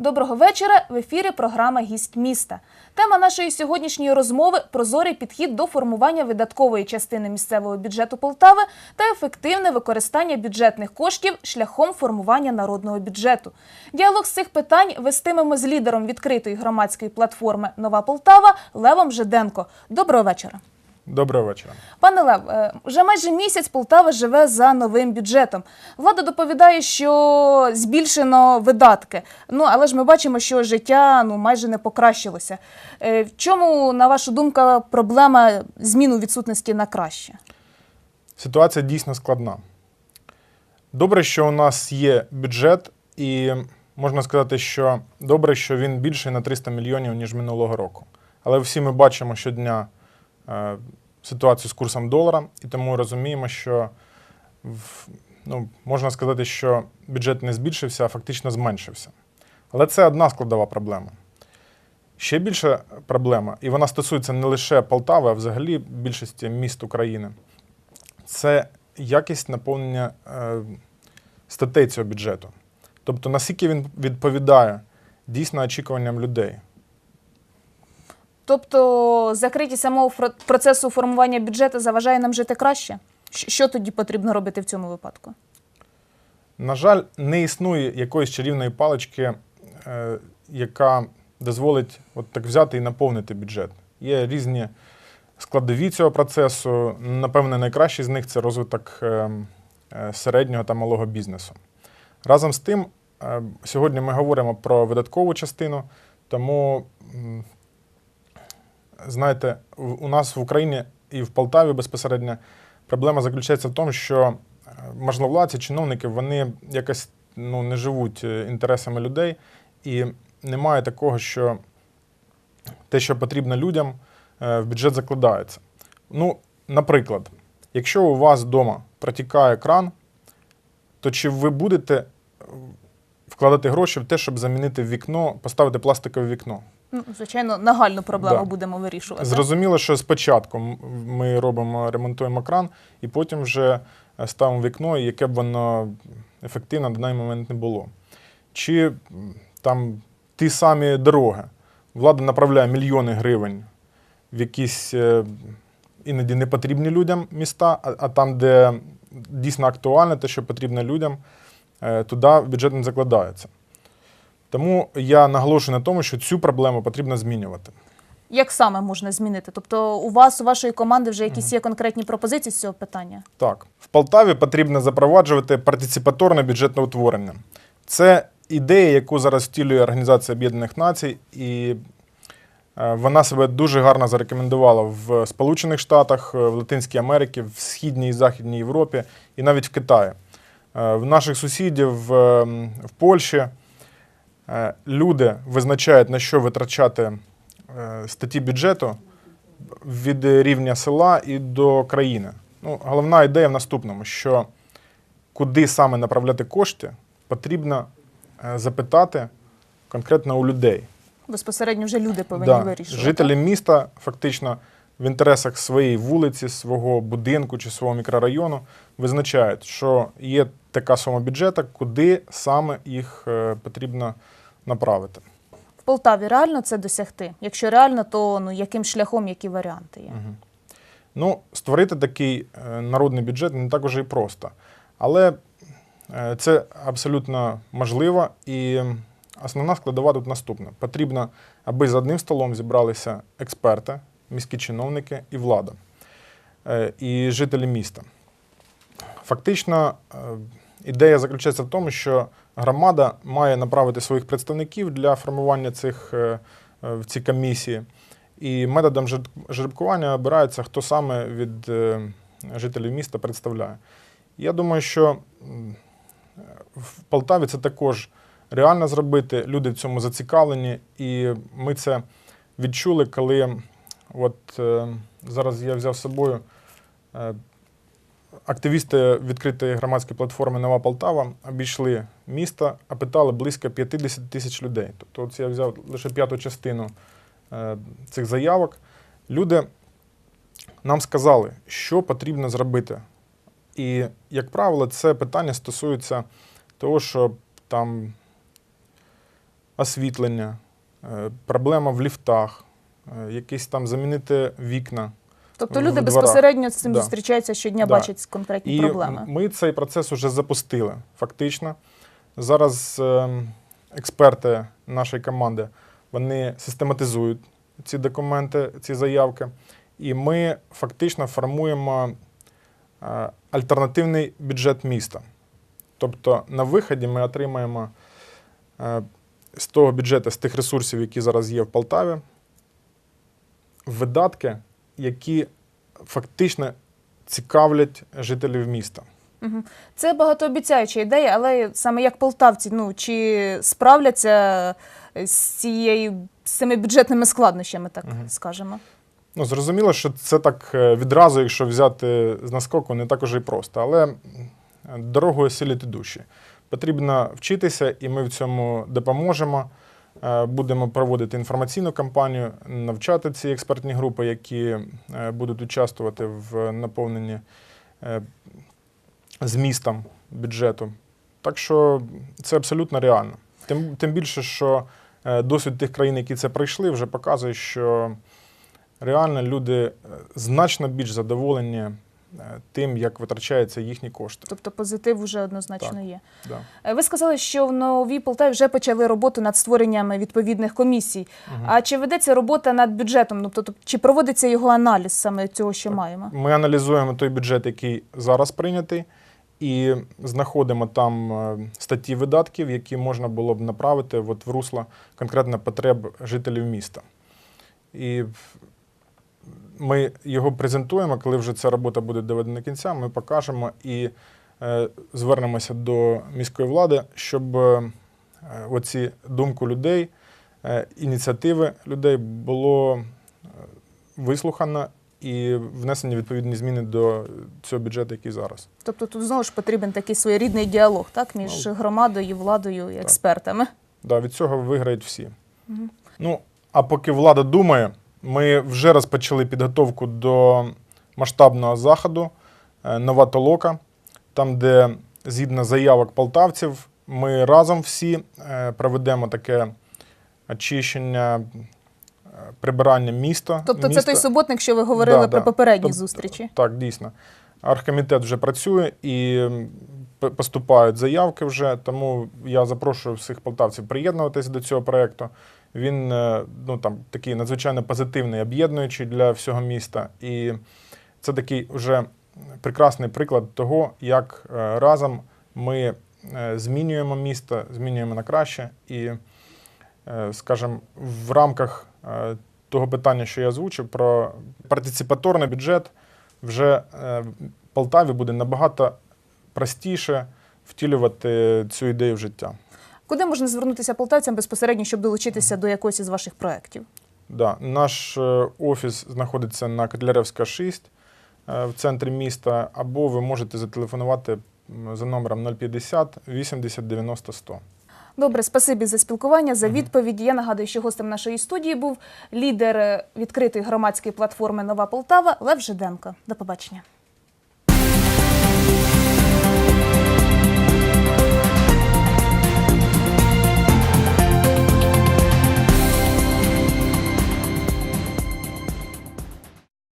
Доброго вечора. В ефірі програма Гість міста. Тема нашої сьогоднішньої розмови прозорий підхід до формування видаткової частини місцевого бюджету Полтави та ефективне використання бюджетних коштів шляхом формування народного бюджету. Діалог з цих питань вестимемо з лідером відкритої громадської платформи Нова Полтава Левом Жиденко. Доброго вечора. Доброго вечора. Пане Лев, е, вже майже місяць Полтава живе за новим бюджетом. Влада доповідає, що збільшено видатки. Ну але ж ми бачимо, що життя ну майже не покращилося. Е, В чому, на вашу думку, проблема зміну відсутності на краще? Ситуація дійсно складна. Добре, що у нас є бюджет, і можна сказати, що добре, що він більший на 300 мільйонів, ніж минулого року. Але всі ми бачимо щодня ситуацію з курсом долара, і тому розуміємо, що ну, можна сказати, що бюджет не збільшився, а фактично зменшився. Але це одна складова проблема. Ще більша проблема, і вона стосується не лише Полтави, а взагалі більшості міст України. Це якість наповнення е, статей цього бюджету. Тобто, наскільки він відповідає дійсно очікуванням людей. Тобто закритість самого процесу формування бюджету заважає нам жити краще? Що тоді потрібно робити в цьому випадку? На жаль, не існує якоїсь чарівної палички, е, яка дозволить от так взяти і наповнити бюджет. Є різні складові цього процесу. Напевне, найкращий з них це розвиток е, е, середнього та малого бізнесу. Разом з тим, е, сьогодні ми говоримо про видаткову частину, тому, знаєте, у нас в Україні і в Полтаві безпосередньо проблема заключається в тому, що е, можновладці, чиновники, вони якось ну, не живуть е, інтересами людей, і немає такого, що те, що потрібно людям, е, в бюджет закладається. Ну, наприклад, якщо у вас вдома протікає кран, то чи ви будете вкладати гроші в те, щоб замінити вікно, поставити пластикове вікно? Ну, звичайно, нагальну проблему Да. будемо вирішувати. Зрозуміло, що спочатку ми робимо, ремонтуємо кран, і потім вже е, ставимо вікно, яке б воно ефективно на даний момент не було. Чи там ті самі дороги. Влада направляє мільйони гривень в якісь е, іноді непотрібні людям міста, а, а там, де дійсно актуальне, те, що потрібно людям, е, туди бюджет не закладається. Тому я наголошую на тому, що цю проблему потрібно змінювати. Як саме можна змінити? Тобто, у вас, у вашої команди, вже якісь є конкретні пропозиції з цього питання? Так, в Полтаві потрібно запроваджувати партиципаторне бюджетне утворення. Це ідея, яку зараз втілює Організація Об'єднаних Націй, і е, вона себе дуже гарно зарекомендувала в Сполучених Штатах, е, в Латинській Америці, в Східній і Західній Європі і навіть в Китаї. Е, В наших сусідів в, ем, в Польщі е, люди визначають, на що витрачати е, статті бюджету від рівня села і до країни. Ну, головна ідея в наступному, що куди саме направляти кошти, потрібно запитати конкретно у людей. Безпосередньо вже люди повинні Да. вирішувати. Жителі міста фактично в інтересах своєї вулиці, свого будинку чи свого мікрорайону визначають, що є така сума бюджету, куди саме їх е, потрібно направити. В Полтаві реально це досягти? Якщо реально, то ну яким шляхом, які варіанти є? Ну, створити такий е, народний бюджет не так уже і просто. Але е, це абсолютно можливо. І основна складова тут наступна: потрібно, аби за одним столом зібралися експерти, міські чиновники і влада, і жителі міста. Фактично, ідея заключається в тому, що громада має направити своїх представників для формування цих е, е, в ці комісії. І методом жеребкування обирається, хто саме від е, жителів міста представляє. Я думаю, що в Полтаві це також реально зробити. Люди в цьому зацікавлені, і ми це відчули, коли от зараз я взяв з собою активісти відкритої громадської платформи Нова Полтава обійшли місто, опитали близько 50 тисяч людей. Тобто, от я взяв лише п'яту частину е, цих заявок. Люди нам сказали, що потрібно зробити. І, як правило, це питання стосується того, що там освітлення, е, проблема в ліфтах, е, якісь там замінити вікна. Тобто люди дворах. безпосередньо з цим Да. зустрічаються щодня, Да. бачать конкретні І проблеми. ми цей процес вже запустили фактично. Зараз е, експерти нашої команди вони систематизують ці документи, ці заявки, і ми фактично формуємо е, альтернативний бюджет міста. Тобто на виході ми отримаємо е, з того бюджету, з тих ресурсів, які зараз є в Полтаві, видатки, які фактично цікавлять жителів міста. Це багатообіцяюча ідея, але саме як полтавці, ну чи справляться з цією з цими бюджетними складнощами, так Мгм. скажемо. Ну, зрозуміло, що це так е, відразу, якщо взяти з наскоку, не так уже і просто. Але дорогою сіліти душі. Потрібно вчитися, і ми в цьому допоможемо. Е, Будемо проводити інформаційну кампанію, навчати ці експертні групи, які е, будуть участвувати в наповненні е, змістом бюджету. Так що це абсолютно реально. Тим, тим більше, що досвід тих країн, які це пройшли, вже показує, що реально люди значно більш задоволені тим, як витрачаються їхні кошти. Тобто позитив вже однозначно Так. є. Да. Е, Ви сказали, що в новій Полтаві вже почали роботу над створенням відповідних комісій. А чи ведеться робота над бюджетом? Ну, тобто, чи проводиться його аналіз саме цього, що маємо? Ми аналізуємо той бюджет, який зараз прийнятий, і знаходимо там е, статті видатків, які можна було б направити от в русло конкретно потреб жителів міста. І ми його презентуємо, коли вже ця робота буде доведена до кінця, ми покажемо і е, звернемося до міської влади, щоб е, оці думку людей, е, ініціативи людей було вислухано і внесені відповідні зміни до цього бюджету, який зараз. Тобто тут знову ж потрібен такий своєрідний діалог так, між Ну, громадою, владою і експертами. Да, від цього виграють всі. Ну, а поки влада думає, ми вже розпочали підготовку до масштабного заходу е, Нова Толока, там, де згідно заявок полтавців, ми разом всі е, проведемо таке очищення, е, прибирання міста. Тобто це той суботник, що ви говорили Да, при да. попередній Тоб- зустрічі. Так, дійсно. Архкомітет вже працює і поступають заявки вже, тому я запрошую всіх полтавців приєднуватися до цього проєкту. Він е, ну, там, такий надзвичайно позитивний, об'єднуючий для всього міста. І це такий вже прекрасний приклад того, як е, разом ми е, змінюємо місто, змінюємо на краще. І, скажімо, в рамках того питання, що я озвучив, про партиципаторний бюджет, вже в Полтаві буде набагато простіше втілювати цю ідею в життя. Куди можна звернутися полтавцям безпосередньо, щоб долучитися до якогось із ваших проєктів? Да, наш е, офіс знаходиться на Котляревська 6 е, в центрі міста, або ви можете зателефонувати за номером 050 80 90 100. Добре, спасибі за спілкування, за відповіді. Я нагадую, що гостем нашої студії був лідер е, відкритої громадської платформи Нова Полтава Лев Жиденко. До побачення.